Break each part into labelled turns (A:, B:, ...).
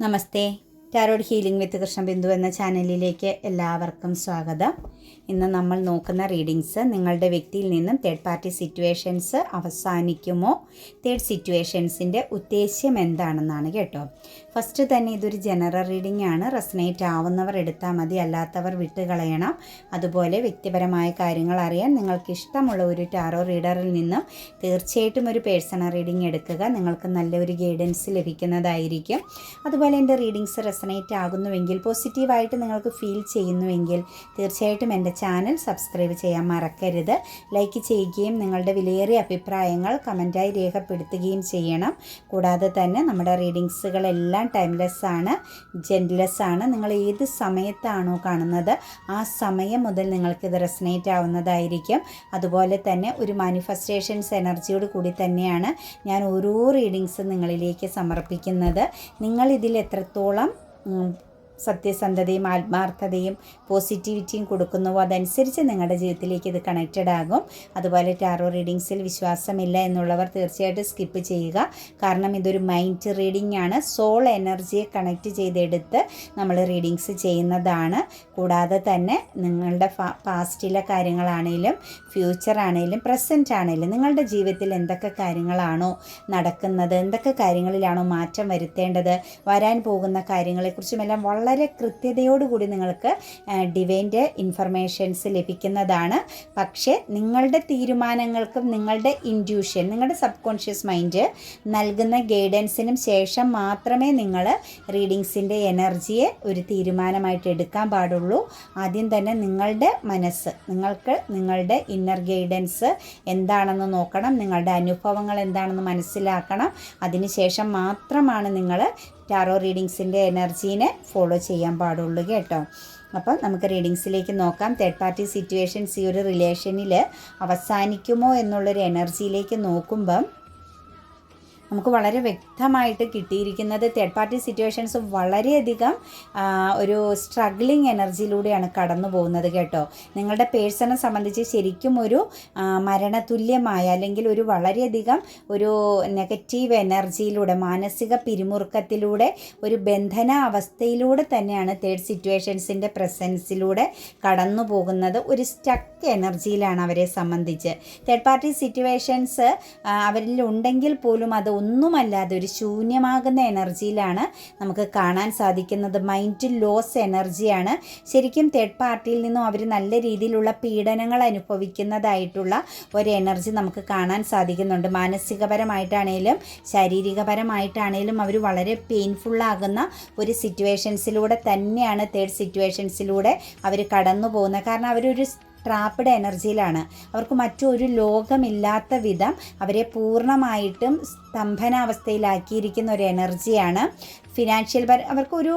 A: Namaste. Tarot healing with Krishnabindu എന്ന ചാനലിലേക്ക് എല്ലാവർക്കും സ്വാഗതം. ഇന്ന് നമ്മൾ നോക്കുന്ന റീഡിങ്സ് നിങ്ങളുടെ വ്യക്തിയിൽ നിന്നും തേർഡ് പാർട്ടി സിറ്റുവേഷൻസ് അവസാനിക്കുമോ? തേർഡ് സിറ്റുവേഷൻസിന്റെ ഉദ്ദേശ്യം എന്താണെന്നാണ് കേട്ടോ. ഫസ്റ്റ് തന്നെ ഇതൊരു ജനറൽ റീഡിംഗ് ആണ്. റെസനേറ്റ് ആവുന്നവർ എടുത്താൽ മതി അല്ലാത്തവർ വിട്ടുകളയണം. അതുപോലെ വ്യക്തിപരമായ കാര്യങ്ങൾ അറിയാൻ നിങ്ങൾക്ക് ഇഷ്ടമുള്ള ഒരു ടാറോ റീഡറിൽ നിന്നും തീർച്ചയായിട്ടും ഒരു പേഴ്സണൽ റീഡിംഗ് എടുക്കുക. നിങ്ങൾക്ക് നല്ലൊരു ഗൈഡൻസ് ലഭിക്കുന്നതായിരിക്കും. അതുപോലെ എന്റെ റീഡിങ്സ് റെസനേറ്റ് ആകുന്നുവെങ്കിൽ പോസിറ്റീവായിട്ട് നിങ്ങൾക്ക് ഫീൽ ചെയ്യുന്നുവെങ്കിൽ തീർച്ചയായിട്ടും എന്റെ ചാനൽ സബ്സ്ക്രൈബ് ചെയ്യാൻ മറക്കരുത്. ലൈക്ക് ചെയ്യുകയും നിങ്ങളുടെ വിലയേറിയ അഭിപ്രായങ്ങൾ കമന്റായി രേഖപ്പെടുത്തുകയും ചെയ്യണം. കൂടാതെ തന്നെ നമ്മുടെ റീഡിങ്സുകളെല്ലാം ടൈംലെസ് ആണ് ജെൻലെസ് ആണ് നിങ്ങൾ ഏത് സമയത്താണോ കാണുന്നത് ആ സമയം മുതൽ നിങ്ങൾക്കിത് റെസനേറ്റ് ആവുന്നതായിരിക്കും. അതുപോലെ തന്നെ ഒരു മാനിഫെസ്റ്റേഷൻസ് എനർജിയോട് കൂടി തന്നെയാണ് ഞാൻ ഓരോ റീഡിങ്സും നിങ്ങളിലേക്ക് സമർപ്പിക്കുന്നത്. നിങ്ങൾ ഇതിൽ എത്രത്തോളം 嗯 സത്യസന്ധതയും ആത്മാർത്ഥതയും പോസിറ്റിവിറ്റിയും കൊടുക്കുന്നുവോ അതനുസരിച്ച് നിങ്ങളുടെ ജീവിതത്തിലേക്ക് ഇത് കണക്റ്റഡ് ആകും. അതുപോലെ ടാറോ റീഡിങ്സിൽ വിശ്വാസമില്ല എന്നുള്ളവർ തീർച്ചയായിട്ടും സ്കിപ്പ് ചെയ്യുക. കാരണം ഇതൊരു മൈൻഡ് റീഡിംഗ് ആണ്. സോൾ എനർജിയെ കണക്റ്റ് ചെയ്തെടുത്ത് നമ്മൾ റീഡിങ്സ് ചെയ്യുന്നതാണ്. കൂടാതെ തന്നെ നിങ്ങളുടെ പാസ്റ്റിലെ കാര്യങ്ങളാണേലും ഫ്യൂച്ചർ ആണേലും പ്രസന്റ് ആണേലും നിങ്ങളുടെ ജീവിതത്തിൽ എന്തൊക്കെ കാര്യങ്ങളാണോ നടക്കുന്നത് എന്തൊക്കെ കാര്യങ്ങളിലാണോ മാറ്റം വരുത്തേണ്ടത് വരാൻ പോകുന്ന കാര്യങ്ങളെക്കുറിച്ചുമെല്ലാം വളരെ കൃത്യതയോടുകൂടി നിങ്ങൾക്ക് ഡിവൈന്റെ ഇൻഫർമേഷൻസ് ലഭിക്കുന്നതാണ്. പക്ഷേ നിങ്ങളുടെ തീരുമാനങ്ങൾക്കും നിങ്ങളുടെ ഇൻഡ്യൂഷൻ നിങ്ങളുടെ സബ് കോൺഷ്യസ് മൈൻഡ് നൽകുന്ന ഗൈഡൻസിനും ശേഷം മാത്രമേ നിങ്ങൾ റീഡിങ്സിന്റെ എനർജിയെ ഒരു തീരുമാനമായിട്ട് എടുക്കാൻ പാടുള്ളൂ. ആദ്യം തന്നെ നിങ്ങളുടെ മനസ്സ് നിങ്ങൾക്ക് നിങ്ങളുടെ ഇന്നർ ഗൈഡൻസ് എന്താണെന്ന് നോക്കണം നിങ്ങളുടെ അനുഭവങ്ങൾ എന്താണെന്ന് മനസ്സിലാക്കണം. അതിനുശേഷം മാത്രമാണ് നിങ്ങൾ ടാറോ റീഡിങ്സിന്റെ എനർജീനെ ഫോളോ ചെയ്യാൻ പാടുള്ളൂ കേട്ടോ. അപ്പം നമുക്ക് റീഡിങ്സിലേക്ക് നോക്കാം. തേർഡ് പാർട്ടി സിറ്റുവേഷൻസ് ഈ ഒരു റിലേഷനിൽ അവസാനിക്കുമോ എന്നുള്ളൊരു എനർജിയിലേക്ക് നോക്കുമ്പം നമുക്ക് വളരെ വ്യക്തമായിട്ട് കിട്ടിയിരിക്കുന്നത് തേർഡ് പാർട്ടി സിറ്റുവേഷൻസ് വളരെയധികം ഒരു സ്ട്രഗ്ലിങ് എനർജിയിലൂടെയാണ് കടന്നു പോകുന്നത് കേട്ടോ. നിങ്ങളുടെ പേഴ്സണെ സംബന്ധിച്ച് ശരിക്കും ഒരു മരണതുല്യമായ അല്ലെങ്കിൽ ഒരു വളരെയധികം ഒരു നെഗറ്റീവ് എനർജിയിലൂടെ മാനസിക പിരിമുറുക്കത്തിലൂടെ ഒരു ബന്ധന അവസ്ഥയിലൂടെ തന്നെയാണ് തേർഡ് സിറ്റുവേഷൻസിന്റെ പ്രസൻസിലൂടെ കടന്നു പോകുന്നത്. ഒരു സ്റ്റക്ക് എനർജിയിലാണ് അവരെ സംബന്ധിച്ച്. തേർഡ് പാർട്ടി സിറ്റുവേഷൻസ് അവരിൽ ഉണ്ടെങ്കിൽ പോലും അത് ഒന്നുമല്ലാതെ ഒരു ശൂന്യമാകുന്ന എനർജിയിലാണ് നമുക്ക് കാണാൻ സാധിക്കുന്നത്. മൈൻഡ് ലോസ് എനർജിയാണ് ശരിക്കും തേർഡ് പാർട്ടിയിൽ നിന്നും അവർ നല്ല രീതിയിലുള്ള പീഡനങ്ങൾ അനുഭവിക്കുന്നതായിട്ടുള്ള ഒരു എനർജി നമുക്ക് കാണാൻ സാധിക്കുന്നുണ്ട്. മാനസികപരമായിട്ടാണേലും ശാരീരികപരമായിട്ടാണേലും അവർ വളരെ പെയിൻഫുള്ളാകുന്ന ഒരു സിറ്റുവേഷൻസിലൂടെ തന്നെയാണ് തേർഡ് സിറ്റുവേഷൻസിലൂടെ അവർ കടന്നു പോകുന്നത് കാരണം അവരൊരു ട്രാപ്പിഡ് എനർജിയിലാണ്. അവർക്ക് മറ്റൊരു ലോകമില്ലാത്ത വിധം അവരെ പൂർണമായിട്ടും സ്തംഭനാവസ്ഥയിലാക്കിയിരിക്കുന്ന ഒരു എനർജിയാണ് ഫിനാൻഷ്യൽ പര അവർക്കൊരു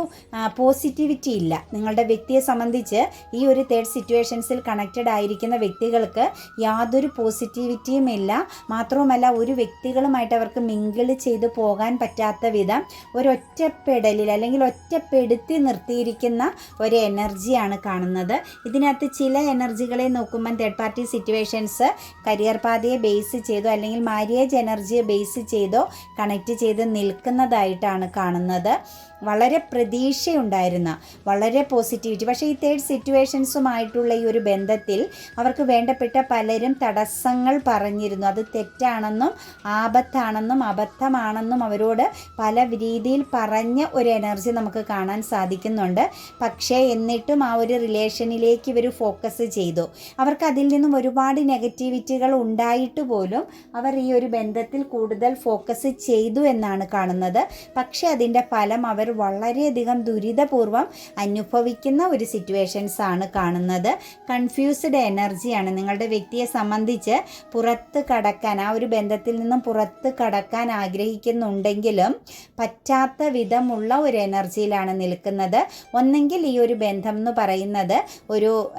A: പോസിറ്റിവിറ്റി ഇല്ല. നിങ്ങളുടെ വ്യക്തിയെ സംബന്ധിച്ച് ഈ ഒരു തേർഡ് സിറ്റുവേഷൻസിൽ കണക്റ്റഡ് ആയിരിക്കുന്ന വ്യക്തികൾക്ക് യാതൊരു പോസിറ്റിവിറ്റിയും ഇല്ല. മാത്രവുമല്ല ഒരു വ്യക്തികളുമായിട്ട് അവർക്ക് മിങ്കിൾ ചെയ്ത് പോകാൻ പറ്റാത്ത വിധം ഒരൊറ്റപ്പെടലിൽ അല്ലെങ്കിൽ ഒറ്റപ്പെടുത്തി നിർത്തിയിരിക്കുന്ന ഒരു എനർജിയാണ് കാണുന്നത്. ഇതിനകത്ത് ചില എനർജികളെ നോക്കുമ്പോൾ തേർഡ് പാർട്ടി സിറ്റുവേഷൻസ് കരിയർ പാതയെ ബേസ് ചെയ്തോ അല്ലെങ്കിൽ മാര്യേജ് എനർജിയെ ബേസ് ചെയ്തോ കണക്ട് ചെയ്ത് നിൽക്കുന്നതായിട്ടാണ് കാണുന്നത്. இல்லாத വളരെ പ്രതീക്ഷയുണ്ടായിരുന്ന വളരെ പോസിറ്റിവിറ്റി പക്ഷേ ഈ തേർഡ് സിറ്റുവേഷൻസുമായിട്ടുള്ള ഈ ഒരു ബന്ധത്തിൽ അവർക്ക് വേണ്ടപ്പെട്ട പലരും തടസ്സങ്ങൾ പറഞ്ഞിരുന്നു. അത് തെറ്റാണെന്നും ആപത്താണെന്നും അബദ്ധമാണെന്നും അവരോട് പല രീതിയിൽ പറഞ്ഞ ഒരു എനർജി നമുക്ക് കാണാൻ സാധിക്കുന്നുണ്ട്. പക്ഷേ എന്നിട്ടും ആ ഒരു റിലേഷനിലേക്ക് ഇവർ ഫോക്കസ് ചെയ്തു. അവർക്ക് അതിൽ നിന്നും ഒരുപാട് നെഗറ്റിവിറ്റികൾ ഉണ്ടായിട്ട് പോലും അവർ ഈ ഒരു ബന്ധത്തിൽ കൂടുതൽ ഫോക്കസ് ചെയ്തു എന്നാണ് കാണുന്നത്. പക്ഷേ അതിന്റെ ഫലം അവർ വളരെയധികം ദുരിതപൂർവം അനുഭവിക്കുന്ന ഒരു സിറ്റുവേഷൻസ് ആണ് കാണുന്നത്. കൺഫ്യൂസ്ഡ് എനർജിയാണ്. നിങ്ങളുടെ വ്യക്തിയെ സംബന്ധിച്ച് പുറത്ത് കടക്കാൻ ആ ഒരു ബന്ധത്തിൽ നിന്നും പുറത്ത് കടക്കാൻ ആഗ്രഹിക്കുന്നുണ്ടെങ്കിലും പറ്റാത്ത വിധമുള്ള ഒരു എനർജിയിലാണ് നിൽക്കുന്നത്. ഒന്നെങ്കിൽ ഈ ഒരു ബന്ധം എന്ന് പറയുന്നത് ഒരു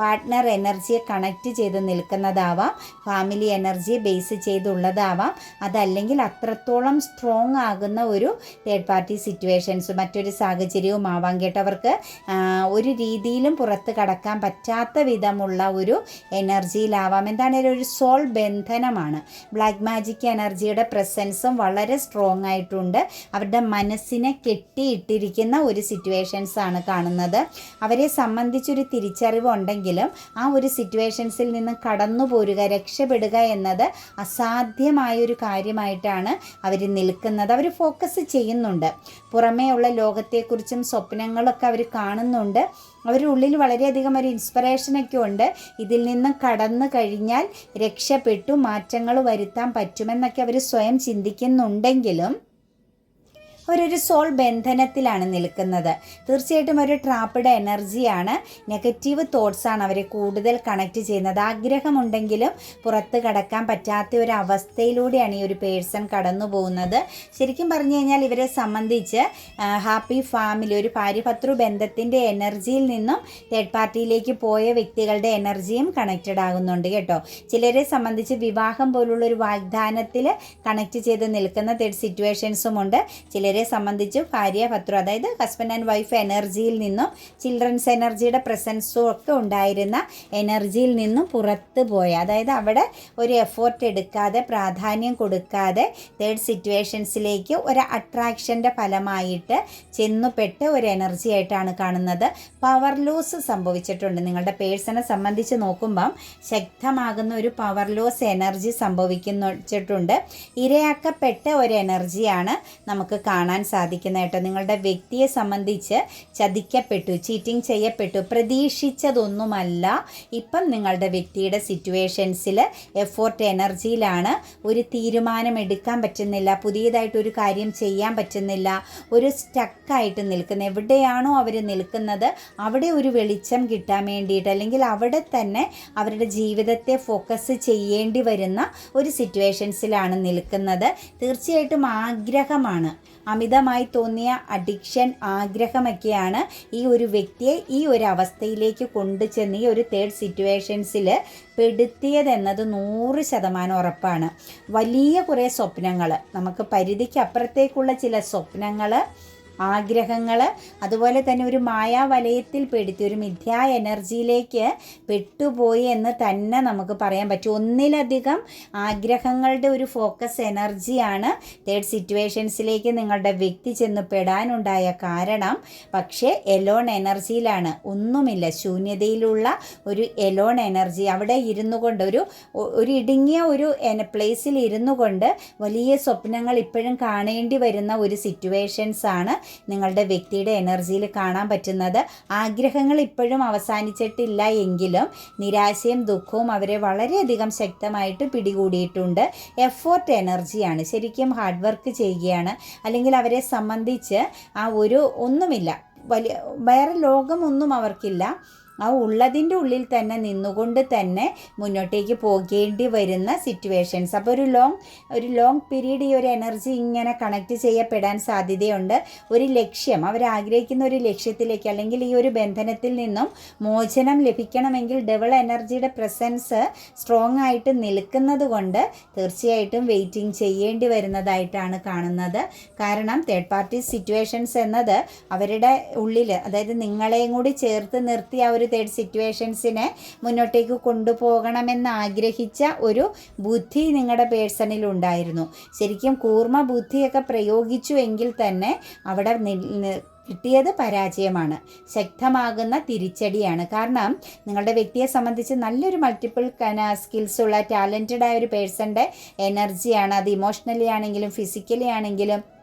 A: പാർട്ട്ണർ എനർജിയെ കണക്റ്റ് ചെയ്ത് നിൽക്കുന്നതാവാം. Family എനർജിയെ base ചെയ്തുള്ളതാവാം. അതല്ലെങ്കിൽ അത്രത്തോളം സ്ട്രോങ് ആകുന്ന ഒരു തേർഡ് പാർട്ടി സിറ്റുവേഷൻസ് മറ്റൊരു സാഹചര്യവും ആവാം കേട്ടവർക്ക്. ഒരു രീതിയിലും പുറത്ത് കടക്കാൻ പറ്റാത്ത വിധമുള്ള ഒരു എനർജിയിലാവാം. എന്താണേലും ഒരു സോൾ ബന്ധനമാണ്. ബ്ലാക്ക് മാജിക് എനർജിയുടെ പ്രസൻസും വളരെ സ്ട്രോങ് ആയിട്ടുണ്ട്. അവരുടെ മനസ്സിനെ കെട്ടിയിട്ടിരിക്കുന്ന ഒരു സിറ്റുവേഷൻസ് ആണ് കാണുന്നത്. അവരെ സംബന്ധിച്ചൊരു തിരിച്ചറിവ് ഉണ്ടെങ്കിലും ആ ഒരു സിറ്റുവേഷൻസിൽ നിന്ന് കടന്നു പോരുക രക്ഷപ്പെടുക എന്നത് അസാധ്യമായൊരു കാര്യമായിട്ടാണ് അവർ നിൽക്കുന്നത്. അവർ ഫോക്കസ് ചെയ്യുന്നുണ്ട്. പുറമേ ഉള്ള ലോകത്തെക്കുറിച്ചും സ്വപ്നങ്ങളൊക്കെ അവർ കാണുന്നുണ്ട്. അവരുടെ ഉള്ളിൽ വളരെയധികം ഒരു ഇൻസ്പിറേഷനൊക്കെ ഉണ്ട്. ഇതിൽ നിന്ന് കടന്നു കഴിഞ്ഞാൽ രക്ഷപ്പെട്ടു മാറ്റങ്ങൾ വരുത്താൻ പറ്റുമെന്നൊക്കെ അവർ സ്വയം ചിന്തിക്കുന്നുണ്ടെങ്കിലും അവരൊരു സോൾ ബന്ധനത്തിലാണ് നിൽക്കുന്നത്. തീർച്ചയായിട്ടും ഒരു ട്രാപ്പിഡ് എനർജിയാണ് നെഗറ്റീവ് തോട്ട്സാണ് അവരെ കൂടുതൽ കണക്ട് ചെയ്യുന്നത്. ആഗ്രഹമുണ്ടെങ്കിലും പുറത്ത് കടക്കാൻ പറ്റാത്ത ഒരു അവസ്ഥയിലൂടെയാണ് ഈ ഒരു പേഴ്സൺ കടന്നു പോകുന്നത്. ശരിക്കും പറഞ്ഞു കഴിഞ്ഞാൽ ഇവരെ സംബന്ധിച്ച് ഹാപ്പി ഫാമിലി ഒരു പാരിഭത്രു ബന്ധത്തിന്റെ എനർജിയിൽ നിന്നും തേർഡ് പാർട്ടിയിലേക്ക് പോയ വ്യക്തികളുടെ എനർജിയും കണക്റ്റഡ് ആകുന്നുണ്ട് കേട്ടോ. ചിലരെ സംബന്ധിച്ച് വിവാഹം പോലുള്ള ഒരു വാഗ്ദാനത്തിൽ കണക്ട് ചെയ്ത് നിൽക്കുന്ന തേർഡ് സിറ്റുവേഷൻസും ഉണ്ട്. ചിലരെ സംബന്ധിച്ച് ഭാര്യ ഭർത്തൃ അതായത് ഹസ്ബൻഡ് ആൻഡ് വൈഫ് എനർജിയിൽ നിന്നും ചിൽഡ്രൻസ് എനർജിയുടെ പ്രസൻസും ഒക്കെ ഉണ്ടായിരുന്ന എനർജിയിൽ നിന്നും പുറത്ത് പോയ അതായത് അവിടെ ഒരു എഫോർട്ട് എടുക്കാതെ പ്രാധാന്യം കൊടുക്കാതെ തേർഡ് സിറ്റുവേഷൻസിലേക്ക് ഒരു അട്രാക്ഷന്റെ ഫലമായിട്ട് ചെന്നുപെട്ട് ഒരു എനർജി ആയിട്ടാണ് കാണുന്നത്. പവർ ലോസ് സംഭവിച്ചിട്ടുണ്ട്. നിങ്ങളുടെ പേഴ്സണെ സംബന്ധിച്ച് നോക്കുമ്പം ശക്തമാകുന്ന ഒരു പവർ ലോസ് എനർജി സംഭവിക്കുന്നുണ്ട്. ഇരയാക്കപ്പെട്ട ഒരു എനർജിയാണ് നമുക്ക് കാണാൻ സാധിക്കുന്ന കേട്ടോ. നിങ്ങളുടെ വ്യക്തിയെ സംബന്ധിച്ച് ചതിക്കപ്പെട്ടു ചീറ്റിംഗ് ചെയ്യപ്പെട്ടു പ്രതീക്ഷിച്ചതൊന്നുമല്ല. ഇപ്പം നിങ്ങളുടെ വ്യക്തിയുടെ സിറ്റുവേഷൻസിൽ എഫോർട്ട് എനർജിയിലാണ് ഒരു തീരുമാനം എടുക്കാൻ പറ്റുന്നില്ല പുതിയതായിട്ട് ഒരു കാര്യം ചെയ്യാൻ പറ്റുന്നില്ല. ഒരു സ്റ്റക്കായിട്ട് നിൽക്കുന്ന എവിടെയാണോ അവർ നിൽക്കുന്നത് അവിടെ ഒരു വെളിച്ചം കിട്ടാൻ വേണ്ടിയിട്ട് അല്ലെങ്കിൽ അവിടെ തന്നെ അവരുടെ ജീവിതത്തെ ഫോക്കസ് ചെയ്യേണ്ടി വരുന്ന ഒരു സിറ്റുവേഷൻസിലാണ് നിൽക്കുന്നത്. തീർച്ചയായിട്ടും ആഗ്രഹമാണ്. അമിതമായി തോന്നിയ അഡിക്ഷൻ ആഗ്രഹമൊക്കെയാണ് ഈ ഒരു വ്യക്തിയെ ഈ ഒരു അവസ്ഥയിലേക്ക് കൊണ്ടുചെന്ന് ഈ ഒരു തേർഡ് സിറ്റുവേഷൻസിൽ പെടുത്തിയതെന്നത് നൂറ് ശതമാനം ഉറപ്പാണ്. വലിയ കുറേ സ്വപ്നങ്ങൾ നമുക്ക് പരിധിക്ക് അപ്പുറത്തേക്കുള്ള ചില സ്വപ്നങ്ങൾ ആഗ്രഹങ്ങൾ അതുപോലെ തന്നെ ഒരു മായാവലയത്തിൽ പെടുത്തി ഒരു മിഥ്യാ എനർജിയിലേക്ക് പെട്ടുപോയി എന്ന് തന്നെ നമുക്ക് പറയാൻ പറ്റും. ഒന്നിലധികം ആഗ്രഹങ്ങളുടെ ഒരു ഫോക്കസ് എനർജിയാണ് തേർഡ് സിറ്റുവേഷൻസിലേക്ക് നിങ്ങളുടെ വ്യക്തി ചെന്ന് പെടാനുണ്ടായ കാരണം. പക്ഷേ എലോൺ എനർജിയിലാണ്. ഒന്നുമില്ല. ശൂന്യതയിലുള്ള ഒരു എലോൺ എനർജി. അവിടെ ഇരുന്നു കൊണ്ട് ഒരു ഒരു ഇടുങ്ങിയ ഒരു പ്ലേസിൽ ഇരുന്നു കൊണ്ട് വലിയ സ്വപ്നങ്ങൾ ഇപ്പോഴും കാണേണ്ടി വരുന്ന ഒരു സിറ്റുവേഷൻസ് ആണ് നിങ്ങളുടെ വ്യക്തിയുടെ എനർജിയിൽ കാണാൻ പറ്റുന്നത്. ആഗ്രഹങ്ങൾ ഇപ്പോഴും അവസാനിച്ചിട്ടില്ല എങ്കിലും നിരാശയും ദുഃഖവും അവരെ വളരെയധികം ശക്തമായിട്ട് പിടികൂടിയിട്ടുണ്ട്. എഫോർട്ട് എനർജിയാണ് ശരിക്കും ഹാർഡ് വർക്ക് ചെയ്യുകയാണ്. അല്ലെങ്കിൽ അവരെ സംബന്ധിച്ച് ആ ഒരു ഒന്നുമില്ല. വലിയ വേറെ ലോകമൊന്നും അവർക്കില്ല. ആ ഉള്ളതിന്റെ ഉള്ളിൽ തന്നെ നിന്നുകൊണ്ട് തന്നെ മുന്നോട്ടേക്ക് പോകേണ്ടി വരുന്ന സിറ്റുവേഷൻസ് അപ്പോൾ ഒരു ലോങ് ഒരു ലോങ് പീരീഡ് ഈ ഒരു എനർജി ഇങ്ങനെ കണക്ട് ചെയ്യപ്പെടാൻ സാധ്യതയുണ്ട്. ഒരു ലക്ഷ്യം അവർ ആഗ്രഹിക്കുന്ന ഒരു ലക്ഷ്യത്തിലേക്ക് അല്ലെങ്കിൽ ഈ ഒരു ബന്ധനത്തിൽ നിന്നും മോചനം ലഭിക്കണമെങ്കിൽ ഡബിൾ എനർജിയുടെ പ്രസൻസ് സ്ട്രോങ് ആയിട്ട് നിൽക്കുന്നത് കൊണ്ട് തീർച്ചയായിട്ടും വെയിറ്റിംഗ് ചെയ്യേണ്ടി വരുന്നതായിട്ടാണ് കാണുന്നത്. കാരണം തേർഡ് പാർട്ടി സിറ്റുവേഷൻസ് എന്നത് അവരുടെ ഉള്ളിൽ അതായത് നിങ്ങളെയും കൂടി ചേർത്ത് നിർത്തി ആ ഒരു തേർഡ് സിറ്റുവേഷൻസിനെ മുന്നോട്ടേക്ക് കൊണ്ടുപോകണമെന്ന് ആഗ്രഹിച്ച ഒരു ബുദ്ധി നിങ്ങളുടെ പേഴ്സണിൽ ഉണ്ടായിരുന്നു ശരിക്കും കൂർമ്മ ബുദ്ധിയൊക്കെ പ്രയോഗിച്ചു എങ്കിൽ തന്നെ അവിടെ കിട്ടിയത് പരാജയമാണ്. ശക്തമാകുന്ന തിരിച്ചടിയാണ്. കാരണം നിങ്ങളുടെ വ്യക്തിയെ സംബന്ധിച്ച് നല്ലൊരു മൾട്ടിപ്പിൾ സ്കിൽസ് ഉള്ള ടാലന്റഡ് ആയ ഒരു പേഴ്സന്റെ എനർജിയാണ് അത് ഇമോഷണലി ആണെങ്കിലും ഫിസിക്കലി ആണെങ്കിലും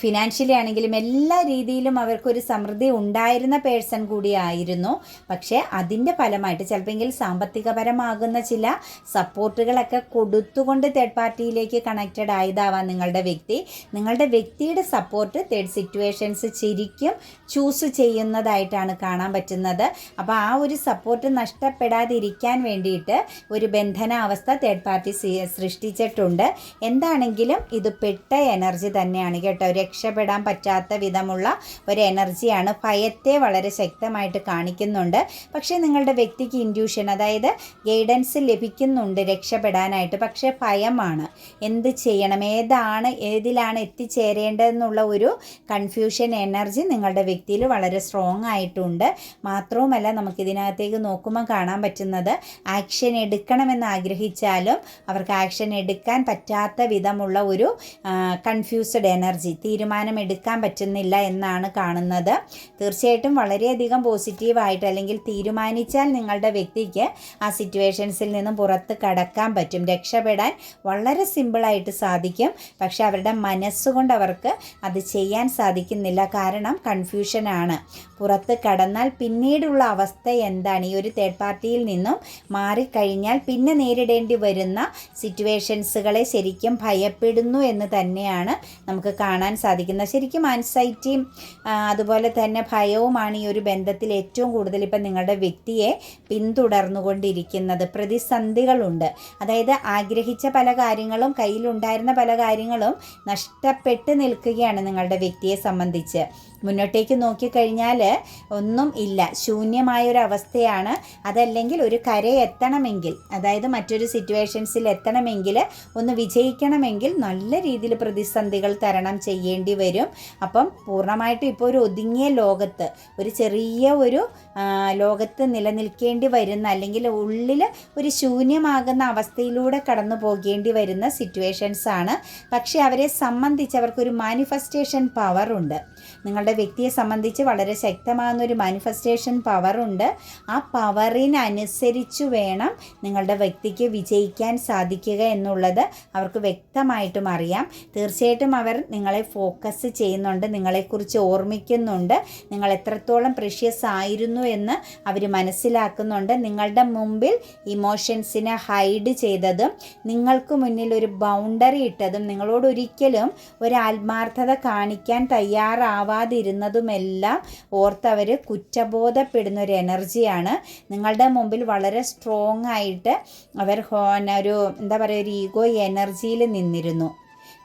A: ഫിനാൻഷ്യലി ആണെങ്കിലും എല്ലാ രീതിയിലും അവർക്കൊരു സമൃദ്ധി ഉണ്ടായിരുന്ന പേഴ്സൺ കൂടിയായിരുന്നു പക്ഷേ അതിന്റെ ഫലമായിട്ട് ചിലപ്പോൾ സാമ്പത്തികപരമാകുന്ന ചില സപ്പോർട്ടുകളൊക്കെ കൊടുത്തുകൊണ്ട് തേർഡ് പാർട്ടിയിലേക്ക് കണക്റ്റഡ് ആയതാവാം നിങ്ങളുടെ വ്യക്തി. നിങ്ങളുടെ വ്യക്തിയുടെ സപ്പോർട്ട് തേർഡ് സിറ്റുവേഷൻസ് ശരിക്കും ചൂസ് ചെയ്യുന്നതായിട്ടാണ് കാണാൻ പറ്റുന്നത്. അപ്പോൾ ആ ഒരു സപ്പോർട്ട് നഷ്ടപ്പെടാതിരിക്കാൻ വേണ്ടിയിട്ട് ഒരു ബന്ധനാവസ്ഥ തേർഡ് പാർട്ടി സൃഷ്ടിച്ചിട്ടുണ്ട്. എന്താണെങ്കിലും ഇത് പെട്ട എനർജി തന്നെയാണ് കേട്ടോ. രക്ഷപ്പെടാൻ പറ്റാത്ത വിധമുള്ള ഒരു എനർജിയാണ് ഭയത്തെ വളരെ ശക്തമായിട്ട് കാണിക്കുന്നുണ്ട്. പക്ഷേ നിങ്ങളുടെ വ്യക്തിക്ക് ഇൻഡ്യൂഷൻ അതായത് ഗൈഡൻസ് ലഭിക്കുന്നുണ്ട് രക്ഷപ്പെടാനായിട്ട്. പക്ഷേ ഭയമാണ്. എന്ത് ചെയ്യണം? ഏതാണ് ഏതിലാണ് എത്തിച്ചേരേണ്ടതെന്നുള്ള ഒരു കൺഫ്യൂഷൻ എനർജി നിങ്ങളുടെ വ്യക്തിയിൽ വളരെ സ്ട്രോങ് ആയിട്ടുണ്ട്. മാത്രവുമല്ല നമുക്കിതിനകത്തേക്ക് നോക്കുമ്പോൾ കാണാൻ പറ്റുന്നത് ആക്ഷൻ എടുക്കണമെന്ന് ആഗ്രഹിച്ചാലും അവർക്ക് ആക്ഷൻ എടുക്കാൻ പറ്റാത്ത വിധമുള്ള ഒരു കൺഫ്യൂസ്ഡ് എനർജി തീരുമാനം എടുക്കാൻ പറ്റുന്നില്ല എന്നാണ് കാണുന്നത്. തീർച്ചയായിട്ടും വളരെയധികം പോസിറ്റീവായിട്ട് അല്ലെങ്കിൽ തീരുമാനിച്ചാൽ നിങ്ങളുടെ വ്യക്തിക്ക് ആ സിറ്റുവേഷൻസിൽ നിന്നും പുറത്ത് കടക്കാൻ പറ്റും. രക്ഷപ്പെടാൻ വളരെ സിമ്പിളായിട്ട് സാധിക്കും. പക്ഷെ അവരുടെ മനസ്സുകൊണ്ട് അവർക്ക് അത് ചെയ്യാൻ സാധിക്കുന്നില്ല. കാരണം കൺഫ്യൂഷനാണ് പുറത്ത് കടന്നാൽ പിന്നീടുള്ള അവസ്ഥ എന്താണ്? ഈ ഒരു തേർഡ് പാർട്ടിയിൽ നിന്നും മാറിക്കഴിഞ്ഞാൽ പിന്നെ നേരിടേണ്ടി വരുന്ന സിറ്റുവേഷൻസുകളെ ശരിക്കും ഭയപ്പെടുന്നു എന്ന് തന്നെയാണ് നമുക്ക് കാണാൻ സാധിക്കുന്നത് ശരിക്കും ആൻസൈറ്റിയും അതുപോലെ തന്നെ ഭയവുമാണ് ഈ ഒരു ബന്ധത്തിൽ ഏറ്റവും കൂടുതൽ ഇപ്പം നിങ്ങളുടെ വ്യക്തിയെ പിന്തുടർന്നുകൊണ്ടിരിക്കുന്നത്. പ്രതിസന്ധികളുണ്ട്. അതായത് ആഗ്രഹിച്ച പല കാര്യങ്ങളും കയ്യിലുണ്ടായിരുന്ന പല കാര്യങ്ങളും നഷ്ടപ്പെട്ട് നിൽക്കുകയാണ് നിങ്ങളുടെ വ്യക്തിയെ സംബന്ധിച്ച്. മുന്നോട്ടേക്ക് നോക്കിക്കഴിഞ്ഞാൽ ഒന്നും ഇല്ല. ശൂന്യമായൊരു അവസ്ഥയാണ് അതല്ലെങ്കിൽ ഒരു കരയെത്തണമെങ്കിൽ അതായത് മറ്റൊരു സിറ്റുവേഷൻസിൽ എത്തണമെങ്കിൽ ഒന്ന് വിജയിക്കണമെങ്കിൽ നല്ല രീതിയിൽ പ്രതിസന്ധികൾ തരണം ചെയ്യേണ്ടി വരും. അപ്പം പൂർണമായിട്ടും ഇപ്പോൾ ഒരു ഒതുങ്ങിയ ലോകത്ത് ഒരു ചെറിയ ഒരു ലോകത്ത് നിലനിൽക്കേണ്ടി വരുന്ന അല്ലെങ്കിൽ ഉള്ളിൽ ഒരു ശൂന്യമാകുന്ന അവസ്ഥയിലൂടെ കടന്നു പോകേണ്ടി വരുന്ന സിറ്റുവേഷൻസ് ആണ്. പക്ഷേ അവരെ സംബന്ധിച്ച് അവർക്കൊരു മാനിഫെസ്റ്റേഷൻ പവർ ഉണ്ട്. നിങ്ങളുടെ വ്യക്തിയെ സംബന്ധിച്ച് വളരെ ശക്തമാകുന്ന ഒരു മാനിഫെസ്റ്റേഷൻ പവർ ഉണ്ട്. ആ പവറിനനുസരിച്ച് വേണം നിങ്ങളുടെ വ്യക്തിക്ക് വിജയിക്കാൻ സാധിക്കുക എന്നുള്ളത് അവർക്ക് വ്യക്തമായിട്ടും അറിയാം. തീർച്ചയായിട്ടും അവർ നിങ്ങളെ ഫോക്കസ് ചെയ്യുന്നുണ്ട് നിങ്ങളെക്കുറിച്ച് ഓർമ്മിക്കുന്നുണ്ട് നിങ്ങൾ എത്രത്തോളം പ്രഷ്യസ് ആയിരുന്നു എന്ന് അവർ മനസ്സിലാക്കുന്നുണ്ട്. നിങ്ങളുടെ മുമ്പിൽ ഇമോഷൻസിനെ ഹൈഡ് ചെയ്തതും നിങ്ങൾക്ക് മുന്നിൽ ഒരു ബൗണ്ടറി ഇട്ടതും നിങ്ങളോട് ഒരിക്കലും ഒരു ആത്മാർത്ഥത കാണിക്കാൻ തയ്യാറാവാതിരുന്നതുമെല്ലാം ഓർത്തവർ കുറ്റബോധപ്പെടുന്ന ഒരു എനർജിയാണ് നിങ്ങളുടെ മുമ്പിൽ വളരെ സ്ട്രോങ് ആയിട്ട് അവർ ഒരു എന്താ പറയുക ഒരു ഈഗോ എനർജിയിൽ നിന്നിരുന്നു.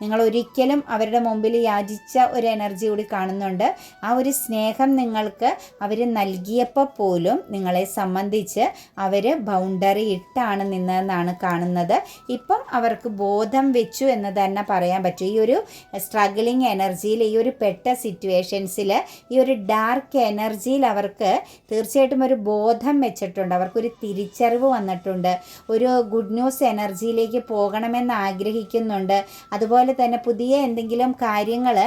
A: നിങ്ങൾ ഒരിക്കലും അവരുടെ മുമ്പിൽ യാചിച്ച ഒരു എനർജി കൂടി കാണുന്നുണ്ട്. ആ ഒരു സ്നേഹം നിങ്ങൾക്ക് അവർ നൽകിയപ്പോൾ പോലും നിങ്ങളെ സംബന്ധിച്ച് അവർ ബൗണ്ടറി ഇട്ടാണ് നിന്നതെന്നാണ് കാണുന്നത്. ഇപ്പം അവർക്ക് ബോധം വെച്ചു എന്ന് തന്നെ പറയാൻ പറ്റും. ഈ ഒരു സ്ട്രഗിളിങ് എനർജിയിൽ ഈ ഒരു പെട്ട സിറ്റുവേഷൻസിൽ ഈ ഒരു ഡാർക്ക് എനർജിയിൽ അവർക്ക് തീർച്ചയായിട്ടും ഒരു ബോധം വെച്ചിട്ടുണ്ട്. അവർക്കൊരു തിരിച്ചറിവ് വന്നിട്ടുണ്ട്. ഒരു ഗുഡ് ന്യൂസ് എനർജിയിലേക്ക് പോകണമെന്ന് ആഗ്രഹിക്കുന്നുണ്ട്. അതുപോലെ തന്നെ പുതിയ എന്തെങ്കിലും കാര്യങ്ങൾ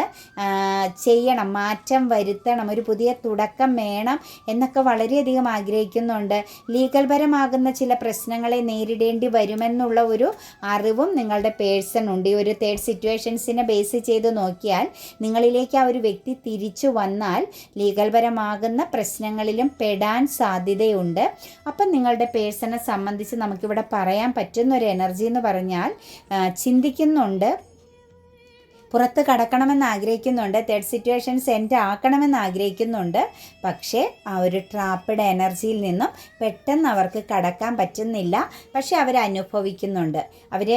A: ചെയ്യണം മാറ്റം വരുത്തണം ഒരു പുതിയ തുടക്കം വേണം എന്നൊക്കെ വളരെയധികം ആഗ്രഹിക്കുന്നുണ്ട്. ലീഗൽ പരമാകുന്ന ചില പ്രശ്നങ്ങളെ നേരിടേണ്ടി വരുമെന്നുള്ള ഒരു അറിവും നിങ്ങളുടെ പേഴ്സൺ ഉണ്ട്. ഈ ഒരു തേർഡ് സിറ്റുവേഷൻസിനെ ബേസ് ചെയ്ത് നോക്കിയാൽ നിങ്ങളിലേക്ക് ആ ഒരു വ്യക്തി തിരിച്ചു വന്നാൽ ലീഗൽ പരമാകുന്ന പ്രശ്നങ്ങളിലും പെടാൻ സാധ്യതയുണ്ട്. അപ്പം നിങ്ങളുടെ പേഴ്സണെ സംബന്ധിച്ച് നമുക്കിവിടെ പറയാൻ പറ്റുന്ന ഒരു എനർജി എന്ന് പറഞ്ഞാൽ ചിന്തിക്കുന്നുണ്ട്. പുറത്ത് കടക്കണമെന്ന് ആഗ്രഹിക്കുന്നുണ്ട് തേർഡ് സിറ്റുവേഷൻ സെന്റ് ആക്കണമെന്ന് ആഗ്രഹിക്കുന്നുണ്ട്. പക്ഷേ ആ ഒരു ട്രാപ്പിഡ് എനർജിയിൽ നിന്നും പെട്ടെന്ന് അവർക്ക് കടക്കാൻ പറ്റുന്നില്ല. പക്ഷേ അവർ അനുഭവിക്കുന്നുണ്ട്. അവർ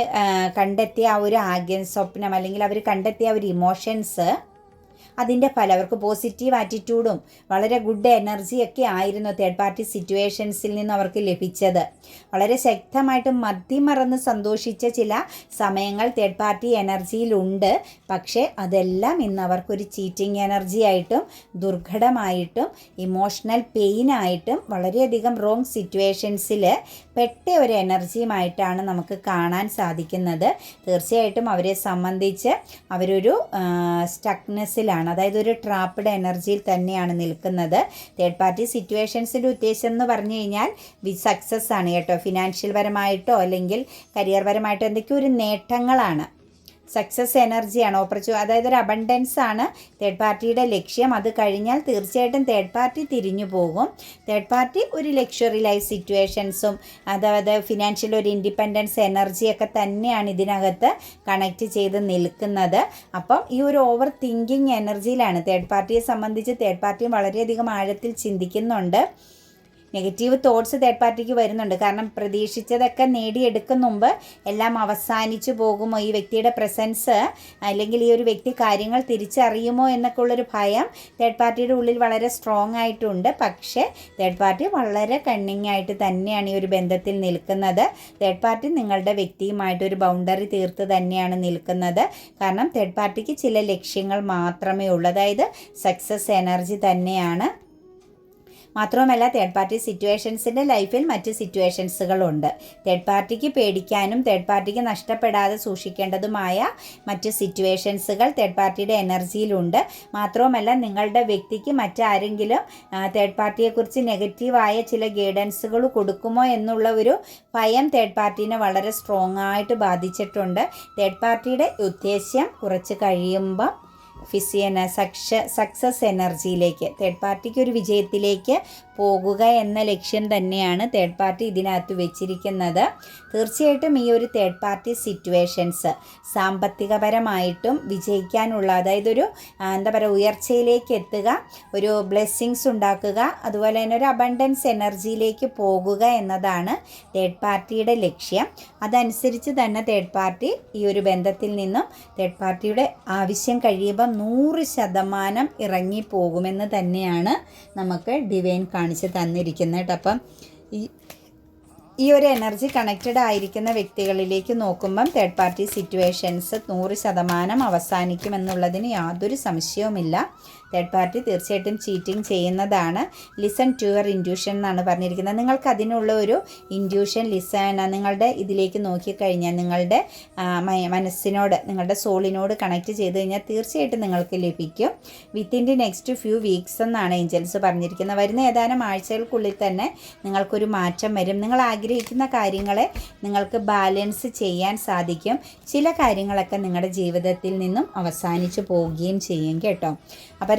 A: കണ്ടെത്തിയ ആ ഒരു ആഗ്യം സ്വപ്നം അല്ലെങ്കിൽ അവർ കണ്ടെത്തിയ ഒരു ഇമോഷൻസ് അതിന്റെ ഫലം അവർക്ക് പോസിറ്റീവ് ആറ്റിറ്റ്യൂഡും വളരെ ഗുഡ് എനർജിയൊക്കെ ആയിരുന്നു തേർഡ് പാർട്ടി സിറ്റുവേഷൻസിൽ നിന്ന് അവർക്ക് ലഭിച്ചത്. വളരെ ശക്തമായിട്ട് മതിമറന്ന് സന്തോഷിച്ച ചില സമയങ്ങൾ തേർഡ് പാർട്ടി എനർജിയിലുണ്ട് പക്ഷേ അതെല്ലാം ഇന്ന് അവർക്കൊരു ചീറ്റിംഗ് എനർജി ആയിട്ടും ദുർഘടമായിട്ടും ഇമോഷണൽ പെയിനായിട്ടും വളരെയധികം റോങ് സിറ്റുവേഷൻസിൽ പെട്ട ഒരു എനർജിയുമായിട്ടാണ് നമുക്ക് കാണാൻ സാധിക്കുന്നത്. തീർച്ചയായിട്ടും അവരെ സംബന്ധിച്ച് അവരൊരു സ്റ്റക്നെസ്സിലാണ് അതായത് ഒരു ട്രാപ്പ്ഡ് എനർജിയിൽ തന്നെയാണ് നിൽക്കുന്നത്. തേർഡ് പാർട്ടി സിറ്റുവേഷൻസിന്റെ ഉദ്ദേശം എന്ന് പറഞ്ഞു കഴിഞ്ഞാൽ വി സക്സസ് ആണ് കേട്ടോ. ഫിനാൻഷ്യൽ പരമായിട്ടോ അല്ലെങ്കിൽ കരിയർ പരമായിട്ടോ എന്തൊക്കെയോ ഒരു നേട്ടങ്ങളാണ്. സക്സസ് എനർജിയാണ്. ഓപ്പർച്യൂ അതായത് ഒരു അബണ്ടൻസ് ആണ് തേർഡ് പാർട്ടിയുടെ ലക്ഷ്യം. അത് കഴിഞ്ഞാൽ തീർച്ചയായിട്ടും തേർഡ് പാർട്ടി തിരിഞ്ഞു പോകും. തേർഡ് പാർട്ടി ഒരു ലക്ഷറി ലൈഫ് സിറ്റുവേഷൻസും അതായത് ഫിനാൻഷ്യൽ ഒരു ഇൻഡിപെൻഡൻസ് എനർജിയൊക്കെ തന്നെയാണ് ഇതിനകത്ത് കണക്ട് ചെയ്ത് നിൽക്കുന്നത്. അപ്പം ഈ ഒരു ഓവർ തിങ്കിങ് എനർജിയിലാണ് തേർഡ് പാർട്ടിയെ സംബന്ധിച്ച് തേർഡ് പാർട്ടിയും വളരെയധികം ആഴത്തിൽ ചിന്തിക്കുന്നുണ്ട്. നെഗറ്റീവ് തോട്ട്സ് തേർഡ് പാർട്ടിക്ക് വരുന്നുണ്ട്. കാരണം പ്രതീക്ഷിച്ചതൊക്കെ നേടിയെടുക്കും മുമ്പ് എല്ലാം അവസാനിച്ചു പോകുമോ? ഈ വ്യക്തിയുടെ പ്രസൻസ് അല്ലെങ്കിൽ ഈ ഒരു വ്യക്തി കാര്യങ്ങൾ തിരിച്ചറിയുമോ എന്നൊക്കെ ഉള്ളൊരു ഭയം തേർഡ് പാർട്ടിയുടെ ഉള്ളിൽ വളരെ സ്ട്രോങ് ആയിട്ടുണ്ട്. പക്ഷേ തേർഡ് പാർട്ടി വളരെ കണ്ണിങ് ആയിട്ട് തന്നെയാണ് ഈ ഒരു ബന്ധത്തിൽ നിൽക്കുന്നത്. തേർഡ് പാർട്ടി നിങ്ങളുടെ വ്യക്തിയുമായിട്ട് ഒരു ബൗണ്ടറി തീർത്ത് തന്നെയാണ് നിൽക്കുന്നത്. കാരണം തേർഡ് പാർട്ടിക്ക് ചില ലക്ഷ്യങ്ങൾ മാത്രമേ ഉള്ളൂ. അതായത് സക്സസ് എനർജി തന്നെയാണ്. മാത്രവുമല്ല തേർഡ് പാർട്ടി സിറ്റുവേഷൻസിന്റെ ലൈഫിൽ മറ്റ് സിറ്റുവേഷൻസുകളുണ്ട് തേർഡ് പാർട്ടിക്ക് പേടിക്കാനും തേർഡ് പാർട്ടിക്ക് നഷ്ടപ്പെടാതെ സൂക്ഷിക്കേണ്ടതുമായ മറ്റ് സിറ്റുവേഷൻസുകൾ തേർഡ് പാർട്ടിയുടെ എനർജിയിലുണ്ട് മാത്രവുമല്ല നിങ്ങളുടെ വ്യക്തിക്ക് മറ്റാരെങ്കിലും തേർഡ് പാർട്ടിയെക്കുറിച്ച് നെഗറ്റീവായ ചില ഗൈഡൻസുകൾ കൊടുക്കുമോ എന്നുള്ള ഒരു ഭയം തേർഡ് പാർട്ടീനെ വളരെ സ്ട്രോങ് ആയിട്ട് ബാധിച്ചിട്ടുണ്ട്. തേർഡ് പാർട്ടിയുടെ ഉദ്ദേശ്യം കുറച്ച് കഴിയുമ്പം ഫിസിയന സക്ഷ സക്സസ് എനർജിയിലേക്ക് തേർഡ് പാർട്ടിക്ക് ഒരു വിജയത്തിലേക്ക് പോകുക എന്ന ലക്ഷ്യം തന്നെയാണ് തേർഡ് പാർട്ടി ഇതിനകത്ത് വെച്ചിരിക്കുന്നത്. തീർച്ചയായിട്ടും ഈ ഒരു തേർഡ് പാർട്ടി സിറ്റുവേഷൻസ് സാമ്പത്തികപരമായിട്ടും വിജയിക്കാനുള്ള അതായത് ഒരു എന്താ പറയുക ഉയർച്ചയിലേക്ക് എത്തുക ഒരു ബ്ലെസ്സിങ്സ് ഉണ്ടാക്കുക അതുപോലെ തന്നെ ഒരു അബണ്ടൻസ് എനർജിയിലേക്ക് പോകുക എന്നതാണ് തേർഡ് പാർട്ടിയുടെ ലക്ഷ്യം. അതനുസരിച്ച് തന്നെ തേർഡ് പാർട്ടി ഈ ഒരു ബന്ധത്തിൽ നിന്നും തേർഡ് പാർട്ടിയുടെ ആവശ്യം കഴിയുമ്പം നൂറ് ശതമാനം ഇറങ്ങിപ്പോകുമെന്ന് തന്നെയാണ് നമുക്ക് ഡിവൈൻ കാണിച്ച് തന്നിരിക്കുന്നത് കേട്ടോ. അപ്പം ഈ ഈ ഒരു എനർജി കണക്റ്റഡ് ആയിരിക്കുന്ന വ്യക്തികളിലേക്ക് നോക്കുമ്പം തേർഡ് പാർട്ടി സിറ്റുവേഷൻസ് നൂറ് ശതമാനം അവസാനിക്കുമെന്നുള്ളതിന് യാതൊരു സംശയവുമില്ല. തേർഡ് പാർട്ടി തീർച്ചയായിട്ടും ചീറ്റിംഗ് ചെയ്യുന്നതാണ്. ലിസൺ ടു യുവർ ഇൻഡ്യൂഷൻ എന്നാണ് പറഞ്ഞിരിക്കുന്നത്. നിങ്ങൾക്ക് അതിനുള്ള ഒരു ഇൻഡ്യൂഷൻ ലിസൺ നിങ്ങളുടെ ഇതിലേക്ക് നോക്കിക്കഴിഞ്ഞാൽ നിങ്ങളുടെ മനസ്സിനോട് നിങ്ങളുടെ സോളിനോട് കണക്ട് ചെയ്ത് കഴിഞ്ഞാൽ തീർച്ചയായിട്ടും നിങ്ങൾക്ക് ലഭിക്കും. Within the next few weeks എന്നാണ് ഏഞ്ചൽസ് പറഞ്ഞിരിക്കുന്നത്. വരുന്ന ഏതാനും ആഴ്ചകൾക്കുള്ളിൽ തന്നെ നിങ്ങൾക്കൊരു മാറ്റം വരും. നിങ്ങൾ ആഗ്രഹിക്കുന്ന കാര്യങ്ങളെ നിങ്ങൾക്ക് ബാലൻസ് ചെയ്യാൻ സാധിക്കും. ചില കാര്യങ്ങളൊക്കെ നിങ്ങളുടെ ജീവിതത്തിൽ നിന്നും അവസാനിച്ചു പോവുകയും ചെയ്യും കേട്ടോ. അപ്പോൾ